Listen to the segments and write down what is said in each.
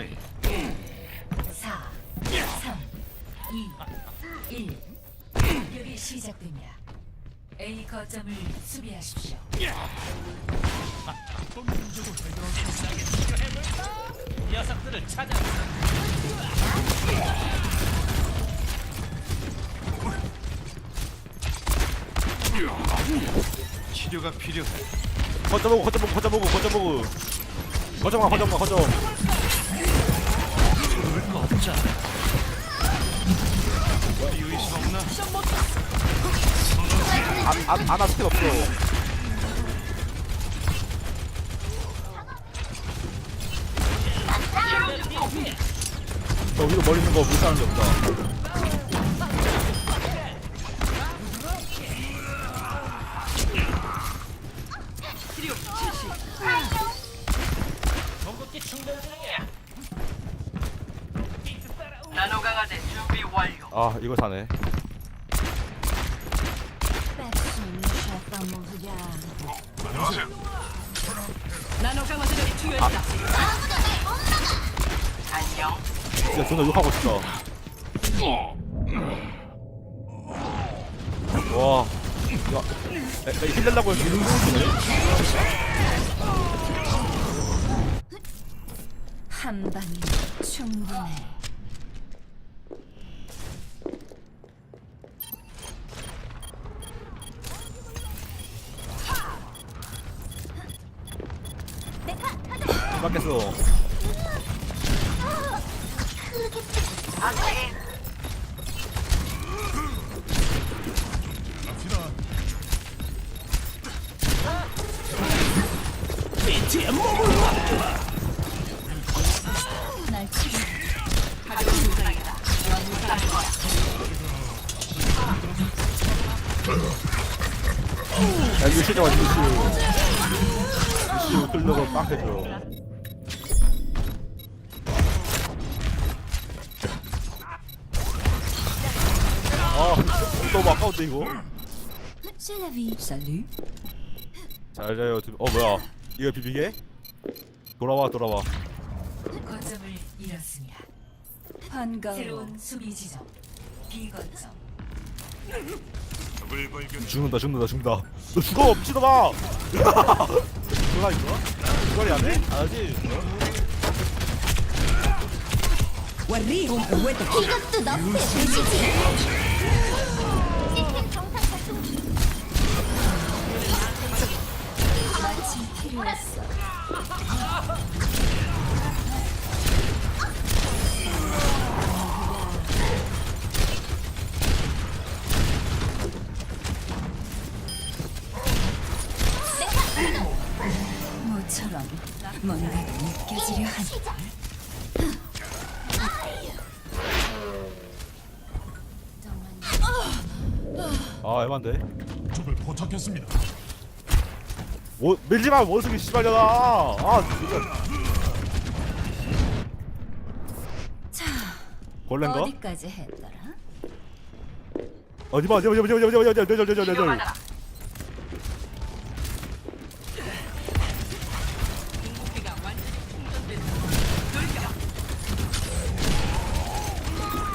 어이 4, 3, 2, 1. 공격이 시작됩니다. A 거점을 수비하십시오. 녀석들을 찾아. 치료가 필요해. 거점 보고 거점 보고 거점 보고 거점 보고 거점 가 거점 가 거점 자. 아, 아, 아나 스킬 없어. 저 위로 멀리 있는 거 물사는 게 없다. 이거 사네 나노 강화제들이 투여했다. 안녕. 진짜 존나 욕하고 싶다 와 에, 힐내려고 해서 이런 한 방이 충분해. 받겠어. 야, 유시 잡아, 유시. 유시 흘러서 빡 해줘. 아까운데 이거 C'est la vie. Salut. 잘 자요 두- 어 뭐야 이거 비비게? 돌아와 돌아와 거점을 잃었습니다. 반가워. 새로운 수비 지점. B 거점. 적을 발견. 죽는다 죽는다 죽는다 너 죽어 미친놈아 뭐야 이거? 이거리 안 해? 안 하지? 이것도 너프의 도시지. 필요했어. 모처럼 뭔가가 느껴지려 하니 아 에반데 적을 포착했습니다. 뭐 밀지마 원숭이 씨발려나 아 진짜 자 벌레인가? 어디까지 했더라? 어디봐 어디봐 어디봐 어디봐 어디봐 어디봐 어디봐 어디봐 어디봐 어디봐 맞아. 궁극기가 완전히 충전됐다.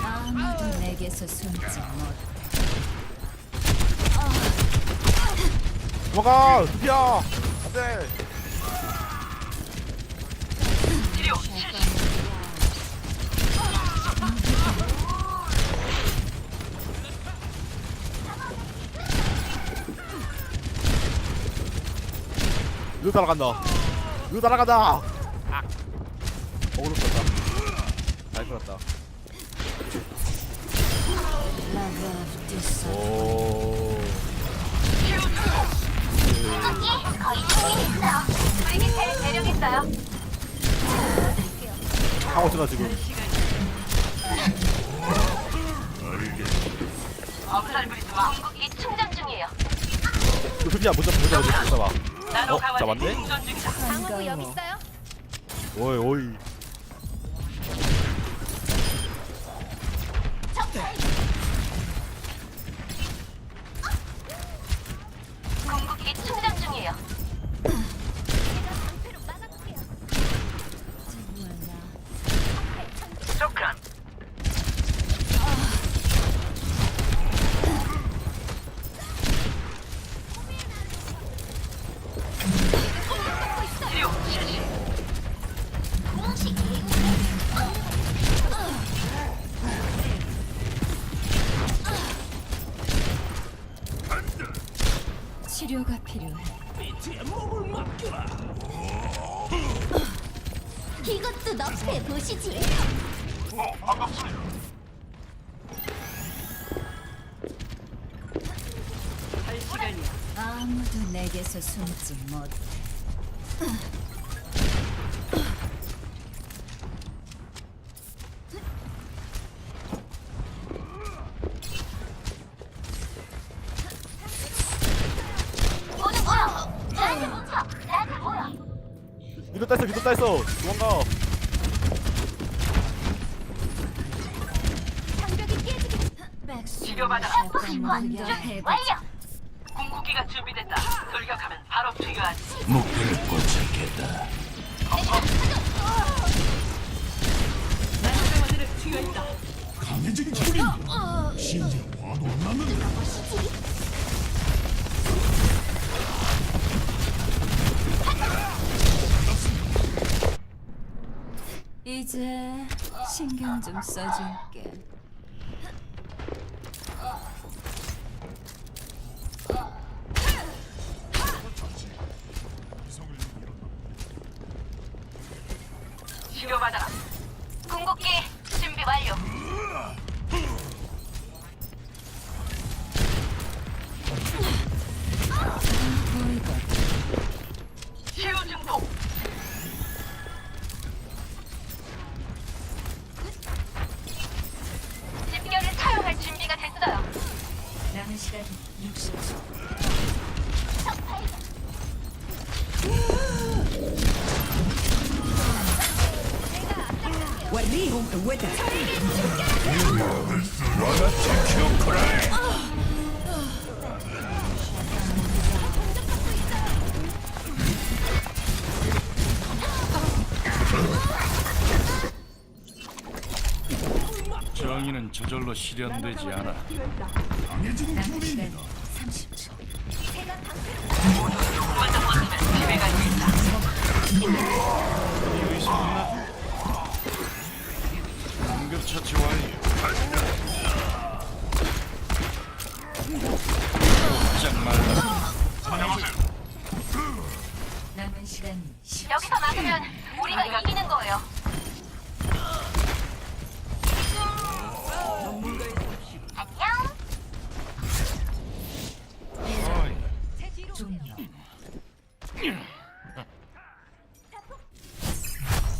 아무도 내게서 숨지 못. 도망가 두피야 안 돼 실시. 이거 따라간다? 이거 따라간다? 아. 어그로 끌었다. 잘 끌었다. 오 하고 있잖아 지금 궁극기 충전 중이에요. 이거 수비야 무전 무전 무전 잡아 어? 잡았네? 방어구 어이. 치료가 필요해. 비트의 몸을 맡겨라. 이것도 너프해 보시지. 할 시간이야. 아무도 내게서 숨지 못해. 땄어 위도 땄어 도망가 장벽이. 치료받아. 해보자. 완료. 궁극기가 준비됐다. 돌격하면 바로 투여하지. 목표를 포착했다. 강해진 기분입니다. 심지어 화도 안 났는 이제 신경 좀 써줄게. 정의는 저절로 실현되지 않아. 강해진 기분입니다.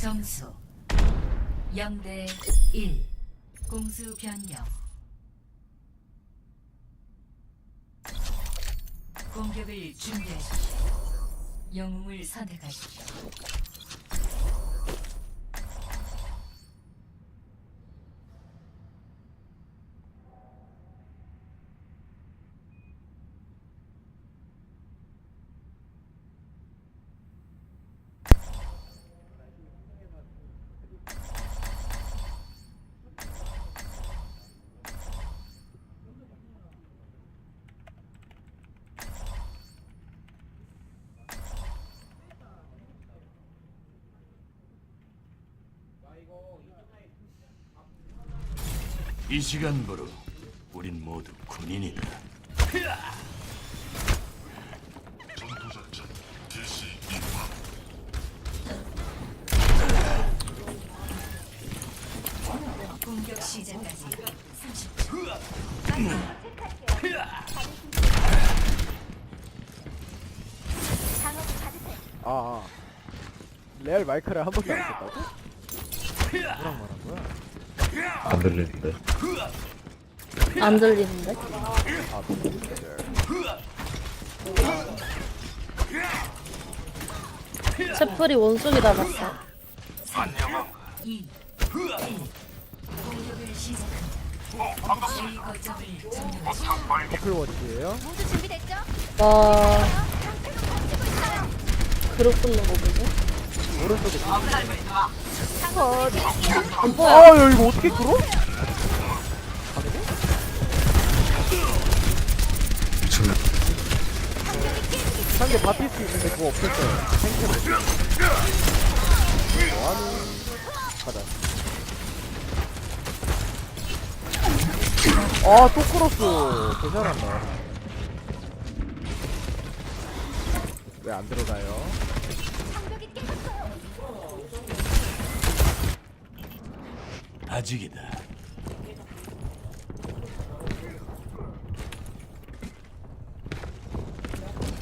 점수 0대 1. 공수 변경. 공격을 준비하십시오. 영웅을 선택하십시오. 이 시간부로 우린 모두 군인이다. 공격 시작까지 30초. 아, 아. 레알 마이크를 한 번도 안 썼다고? 뭐랑 말한 거야? 안 들리는데. 안 들리는데? 아 채플이 원숭이 닮았어. 2, 1. 공격을 시작합니다. A 거점을 점령하십시오. 커플워치예요? 모두 준비됐죠? 와. 그룹 끊는 거 보고. 오른쪽에 보여. 아 야, 이거 어떻게 끌어? 상대 바뀔 수 있는데 그거 없었어요 생체로 뭐하는 가자 아또 끌었어 개 잘한다 왜안 들어가요? 아직이다.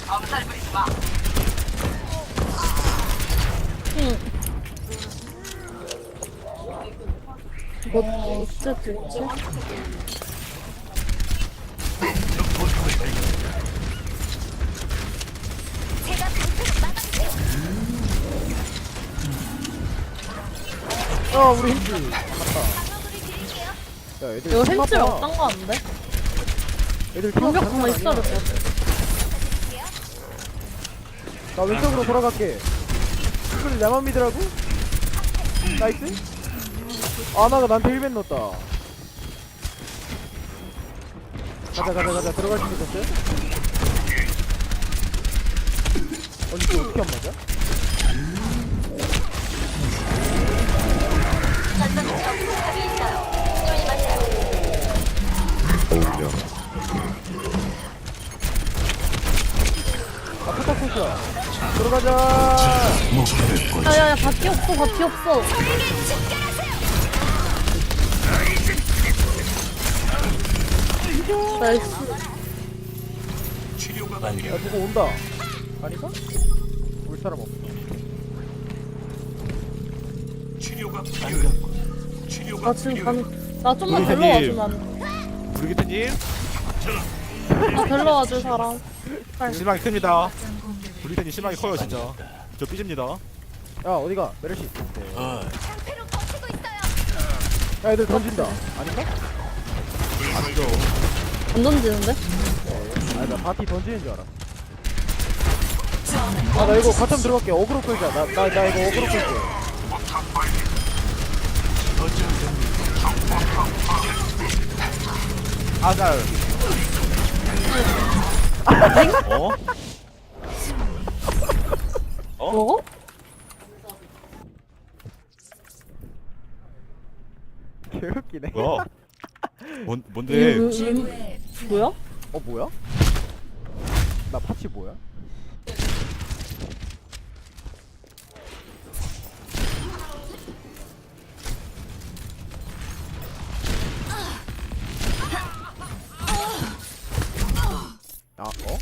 엄살 부리지 마. 응. 뭐 어째 됐지? 제가 막아주세요. 야 우리 힌지 야 애들 이거 팀 햄질 아파. 어떤 거 안돼? 애들 장난 하나 아니야. 있어야 돼. 나 왼쪽으로 돌아갈게 이걸 나만 믿으라고? 나이스 아나가 나한테 1벤 넣었다 가자 가자 가자 들어갈 준비 됐어요? 아니 이거 어떻게 안 맞아? 들어가자 야야야 바퀴 없어 바퀴 없어. 나이스. 치료가 야. 누구 온다 아닌가? 올 사람 없어 치료가 반갑고. 치료가 나 지금 가는. 나 좀만 우리 데려와 형님. 주면 안 돼? 브리기트님 나 데려와 줄 사람. 실망이 큽니다. 브리텐이 실망이 커요 진짜. 저 삐집니다. 야 어디가 메르시 어, 방패로 버티고 있어요. 야 애들 던진다 아닌가? 아니죠. 안 던지는데? 아나 바티 던지는 줄 알아 아나 이거 거점 들어갈게 어그로 끌자 나 나 나 이거 어그로 끌게 아잘. 어? 먹어? 개웃기네 뭐야? 뭔 이- 뭔데? 이- 이- 최고의 뭐야? 어 뭐야? 나 파치 뭐야? 아 어?